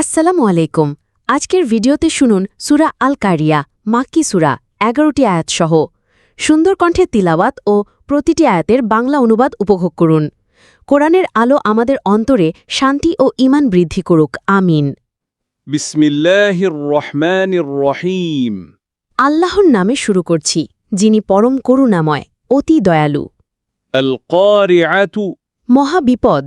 আসসালামু আলাইকুম। আজকের ভিডিওতে শুনুন সুরা আল কারিয়া মাক্কি সুরা এগারোটি আয়াতসহ সুন্দর কণ্ঠে তিলাওয়াত ও প্রতিটি আয়াতের বাংলা অনুবাদ উপভোগ করুন। কোরআনের আলো আমাদের অন্তরে শান্তি ও ইমান বৃদ্ধি করুক। আমিন। রহিম। আল্লাহর নামে শুরু করছি যিনি পরম করুণাময় অতি দয়ালু। মহাবিপদ।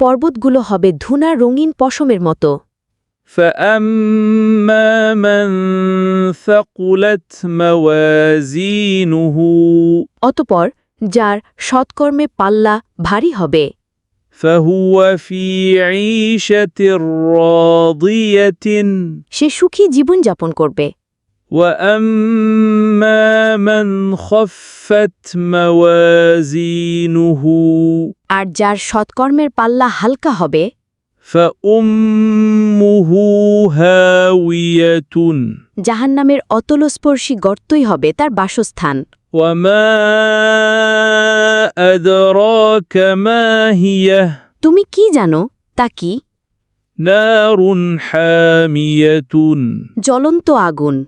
পর্বতগুলো হবে ধুনা রঙিন পশমের মতো فأما من ثقلت موازينه অতপর যার সৎকর্মে পাল্লা ভারী হবে فهو في عيشة راضية সে সুখী জীবনযাপন করবে وأما من خفت موازينه আর যার সৎকর্মের পাল্লা হালকা হবে জাহান নামের অতলস্পর্শী গর্তই হবে তার বাসস্থান। তুমি কি জানো? তা কি? জ্বলন্ত আগুন।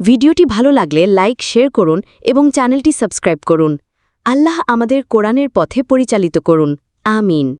ভিডিওটি ভালো লাগলে লাইক শেয়ার করুন এবং চ্যানেলটি সাবস্ক্রাইব করুন। আল্লাহ আমাদের কোরআনের পথে পরিচালিত করুন। আমিন।